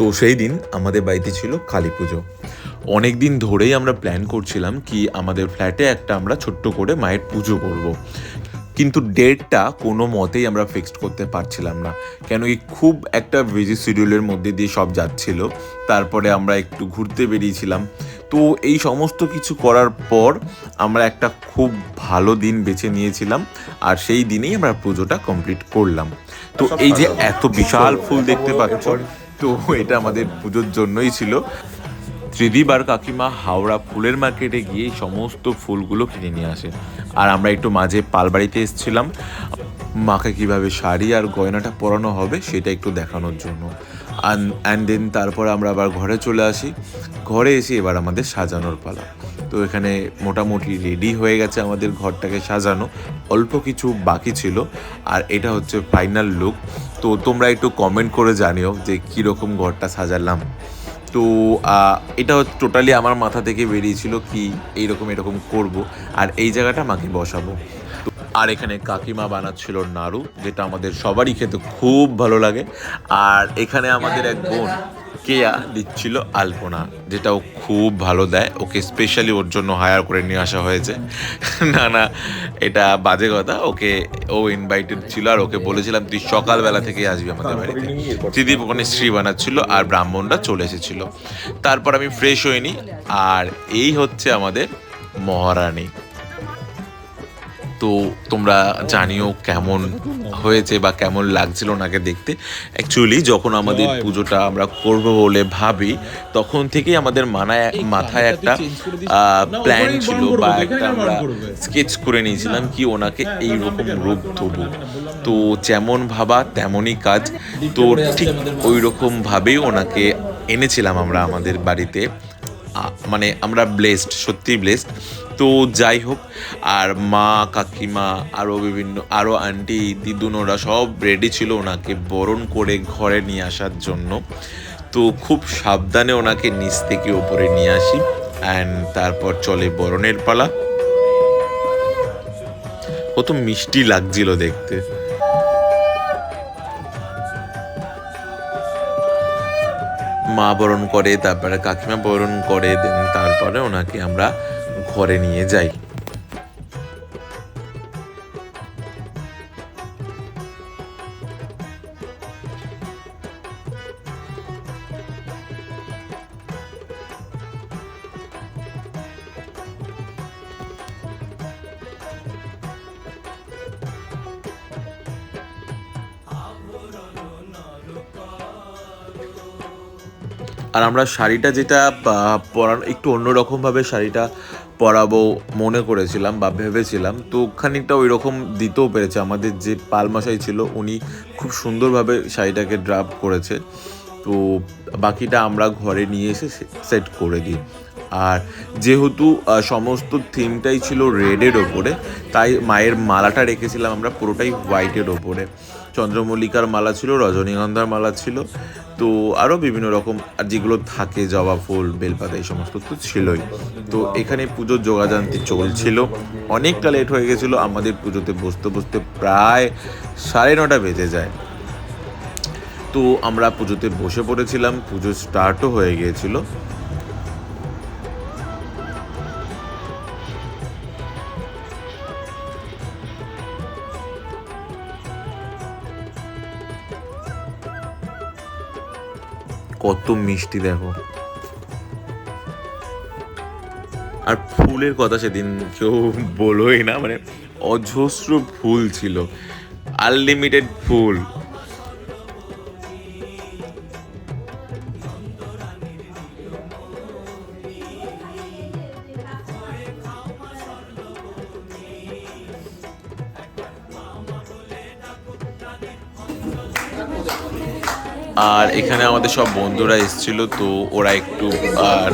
তো সেই দিন আমাদের বাড়িতে ছিল কালী পুজো। অনেক দিন ধরেই আমরা প্ল্যান করছিলাম কি আমাদের ফ্ল্যাটে একটা আমরা ছোট্ট করে মায়ের পুজো করব। কিন্তু ডেটটা কোনো মতেই আমরা ফিক্সড করতে পারছিলাম না। কেন কি খুব একটা বিজি শিডিউলের মধ্যে দিয়ে সব যাচ্ছিল। তারপরে আমরা একটু ঘুরতে বেরিয়েছিলাম। তো এই সমস্ত কিছু করার পর আমরা একটা খুব ভালো দিন বেছে নিয়েছিলাম। আর সেই দিনেই আমরা পুজোটা কমপ্লিট করলাম। তো এই যে এত বিশাল ফুল দেখতে পাচ্ছ তো এটা আমাদের পুজোর জন্যই ছিল। ত্রিদীপ আর কাকিমা হাওড়া ফুলের মার্কেটে গিয়ে সমস্ত ফুলগুলো কিনে নিয়ে আসে। আর আমরা একটু মাঝে পালবাড়িতে এসেছিলাম। মাকে কীভাবে শাড়ি আর গয়নাটা পরানো হবে সেটা একটু দেখানোর জন্য। অ্যান্ড দেন তারপর আমরা আবার ঘরে চলে আসি। ঘরে এসে এবার আমাদের সাজানোর পালা। তো এখানে মোটামুটি রেডি হয়ে গেছে আমাদের ঘরটাকে সাজানো। অল্প কিছু বাকি ছিল, আর এটা হচ্ছে ফাইনাল লুক তো তোমরা একটু কমেন্ট করে জানিও যে কীরকম ঘরটা সাজালাম। তো এটা টোটালি আমার মাথা থেকে বেরিয়েছিল কি এইরকম এরকম করব, আর এই জায়গাটা মাকে বসাবো। তো, আর এখানে কাকিমা বানাচ্ছিল নাড়ু, যেটা আমাদের সবারই খেতে খুব ভালো লাগে। আর এখানে আমাদের এক বোন কেয়া দিচ্ছিল আলপনা যেটা ও খুব ভালো দেয়। ওকে স্পেশালি ওর জন্য হায়ার করে নিয়ে আসা হয়েছে। না না এটা বাজে কথা। ওকে ও ইনভাইটেড ছিল আর ওকে বলেছিলাম তুই সকালবেলা থেকে আসবি আমাদের বাড়িতে। ত্রিদীপ ওখানে শ্রী বানাচ্ছিল আর ব্রাহ্মণরা চলে এসেছিল। তারপর আমি ফ্রেশ হইনি। আর এই হচ্ছে আমাদের মহারানী। তো তোমরা জানিও কেমন হয়েছে বা কেমন লাগছিল ওনাকে দেখতে। অ্যাকচুয়ালি যখন আমাদের পুজোটা আমরা করব বলে ভাবি তখন থেকেই আমাদের মানায় মাথায় একটা প্ল্যান ছিল বা একটা আমরা স্কেচ করে নিয়েছিলাম কি ওনাকে এইরকম রূপ দেবো তো যেমন ভাবা তেমনই কাজ। তো ঠিক ওই রকমভাবেই ওনাকে এনেছিলাম আমরা আমাদের বাড়িতে। মানে আমরা ব্লেসড সত্যি ব্লেসড তো যাই হোক, আর মা, কাকিমা আরও বিভিন্ন আরও আন্টি দিদুনোরা সব রেডি ছিল ওনাকে বরণ করে ঘরে নিয়ে আসার জন্য। তো খুব সাবধানে ওনাকে নিচ থেকে ওপরে নিয়ে আসি। অ্যান্ড তারপর চলে বরণের পালা। কত মিষ্টি লাগছিল দেখতে। মা বরণ করে, তারপরে কাকিমা বরণ করে দেন তারপরে ওনাকে আমরা ঘরে নিয়ে যাই। আর আমরা শাড়িটা যেটা পরানো একটু অন্যরকমভাবে শাড়িটা পরাবো মনে করেছিলাম বা ভেবেছিলাম, তো খানিকটা ওই রকম দিতেও পেরেছে আমাদের যে পালমশাই ছিল, উনি খুব সুন্দরভাবে শাড়িটাকে ড্রাপ করেছে। তো বাকিটা আমরা ঘরে নিয়ে এসে সেট করে দিই। আর যেহেতু সমস্ত থিমটাই ছিল রেডের ওপরে, তাই মায়ের মালাটা রেখেছিলাম আমরা পুরোটাই হোয়াইটের ওপরে। চন্দ্রমল্লিকার মালা ছিল, রজনীগন্ধার মালা ছিল। তো আরও বিভিন্ন রকম আর যেগুলো থাকে, জবা ফুল, বেলপাতা, এই সমস্ত তো ছিলই। তো এখানে পুজোর যোগাযান্তি চলছিল। অনেকটা লেট হয়ে গেছিল, আমাদের পুজোতে বসতে বসতে প্রায় সাড়ে নটা বেজে যায়। তো আমরা পুজোতে বসে পড়েছিলাম, পুজো স্টার্টও হয়ে গিয়েছিল। কত মিষ্টি দেখো। আর ফুলের কথা সেদিন কেউ বলোই না মানে অজস্র ফুল ছিল। আনলিমিটেড ফুল। আর এখানে আমাদের সব বন্ধুরা এসেছিল, তো ওরা একটু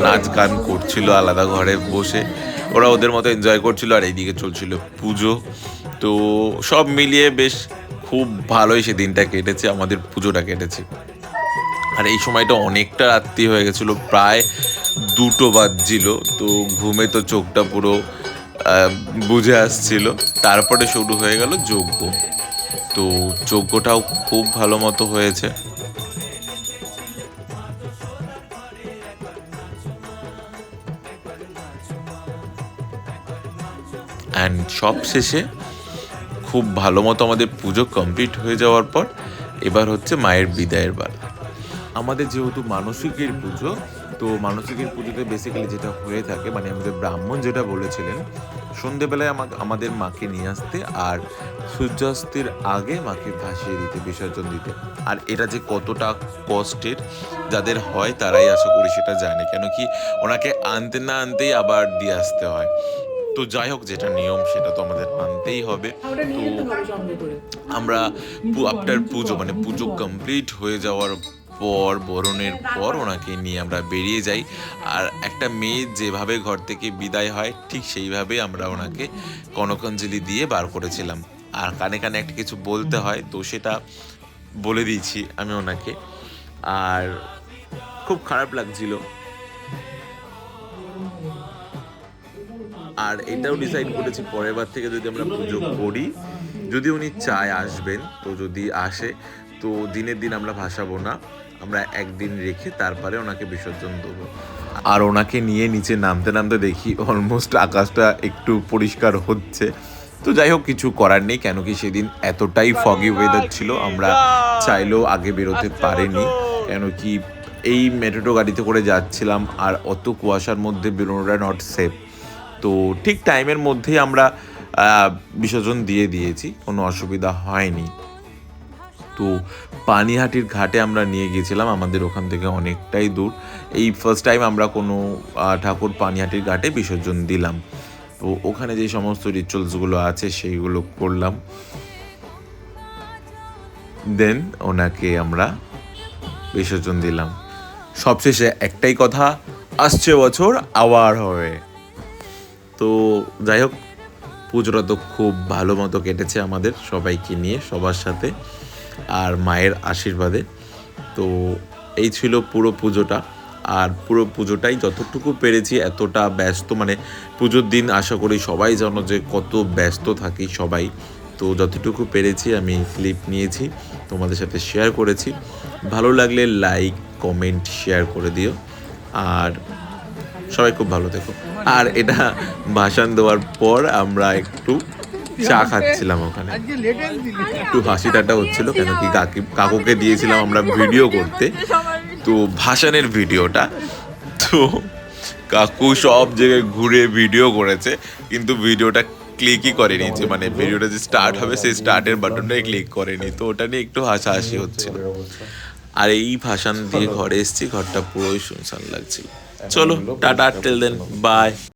নাচ গান করছিল আলাদা ঘরে বসে। ওরা ওদের মতো এনজয় করছিল আর এইদিকে চলছিল পুজো। তো সব মিলিয়ে বেশ খুব ভালোই সেদিনটা কেটেছে, আমাদের পুজোটা কেটেছে। আর এই সময়টা অনেকটা রাত্রি হয়ে গেছিল, প্রায় দুটো বাজছিল, তো ঘুমে তো চোখটা পুরো বুঝে আসছিল। তারপরে শুরু হয়ে গেল যজ্ঞ। তো যজ্ঞটাও খুব ভালো মতো হয়েছে। অ্যান্ড সব শেষে খুব ভালো মতো আমাদের পুজো কমপ্লিট হয়ে যাওয়ার পর এবার হচ্ছে মায়ের বিদায়ের বার। আমাদের যেহেতু মানসিকের পুজো, তো মানসিকের পুজোতে বেসিক্যালি যেটা হয়ে থাকে মানে আমাদের ব্রাহ্মণ যেটা বলেছিলেন, সন্ধেবেলায় আমাকে আমাদের মাকে নিয়ে আসতে আর সূর্যাস্তের আগে মাকে ভাসিয়ে দিতে, বিসর্জন দিতে। আর এটা যে কতটা কষ্টের, যাদের হয় তারাই আশা করি সেটা জানে, কেন কি ওনাকে আনতে না আনতেই আবার দিয়ে আসতে হয়। তো যাই হোক যেটা নিয়ম সেটা তো আমাদের মানতেই হবে। তো আমরা আফটার পুজো মানে পুজো কমপ্লিট হয়ে যাওয়ার পর বরণের পর ওনাকে নিয়ে আমরা বেরিয়ে যাই। আর একটা মেয়ে যেভাবে ঘর থেকে বিদায় হয় ঠিক সেইভাবে আমরা ওনাকে কনকাঞ্জলি দিয়ে বার করেছিলাম। আর কানে কানে একটা কিছু বলতে হয় তো সেটা বলে দিয়েছি আমি ওনাকে। আর খুব খারাপ লাগছিল। আর এটাও ডিসাইড করেছি পরের বার থেকে যদি আমরা পুজো করি যদি উনি চায় আসবেন তো যদি আসে তো দিনের দিন আমরা ভাসাবো না আমরা একদিন রেখে তারপরে ওনাকে বিসর্জন দেবো। আর ওনাকে নিয়ে নিচে নামতে নামতে দেখি অলমোস্ট আকাশটা একটু পরিষ্কার হচ্ছে। তো যাই হোক কিছু করার নেই কেন কি সেদিন এতটাই ফগি ওয়েদার ছিল আমরা চাইলেও আগে বেরোতে পারিনি। কেন কি এই মেট্রো গাড়িতে করে যাচ্ছিলাম আর অত কুয়াশার মধ্যে বেরোনোটা নট সেফ তো ঠিক টাইমের মধ্যেই আমরা বিসর্জন দিয়ে দিয়েছি, কোনো অসুবিধা হয়নি। তো পানিহাটির ঘাটে আমরা নিয়ে গিয়েছিলাম, আমাদের ওখান থেকে অনেকটাই দূর। এই ফার্স্ট টাইম আমরা কোনো ঠাকুর পানিহাটির ঘাটে বিসর্জন দিলাম। তো ওখানে যে সমস্ত রিচুয়ালসগুলো আছে, সেইগুলো করলাম। দেন ওনাকে আমরা বিসর্জন দিলাম। সবশেষে একটাই কথা, আসছে বছর আবার হবে। তো যাই হোক, পুজোটা তো খুব ভালো মতো কেটেছে আমাদের সবাইকে নিয়ে, সবার সাথে, আর মায়ের আশীর্বাদে। তো এই ছিল পুরো পুজোটা, আর পুরো পুজোটাই যতটুকু পেরেছি এতটা ব্যস্ত মানে পুজোর দিন আশা করি সবাই জানো যে কত ব্যস্ত থাকি সবাই। তো যতটুকু পেরেছি আমি ক্লিপ নিয়েছি, তোমাদের সাথে শেয়ার করেছি। ভালো লাগলে লাইক কমেন্ট শেয়ার করে দিও। আর সবাই খুব ভালো থেকো। আর এটা ভাষণ দেওয়ার পর আমরা একটু চা খাচ্ছিলাম ওখানে। একটু হাসি ঠাট্টা হচ্ছিল, কেন কি কাকি কাকুকে দিয়েছিলাম আমরা ভিডিও করতে। তো ভাসানের ভিডিওটা, তো কাকু সব জায়গায় ঘুরে ভিডিও করেছে, কিন্তু ভিডিওটা ক্লিকই করেনি যে মানে ভিডিওটা যে স্টার্ট হবে, সেই স্টার্টের বাটনটাই ক্লিক করেনি। তো ওটা নিয়ে একটু হাসাহাসি হচ্ছিল। আর এই ভাসান দিয়ে ঘরে এসেছি, ঘরটা পুরোই শুনশান লাগছিল। চলো টাটা টেল দেন বাই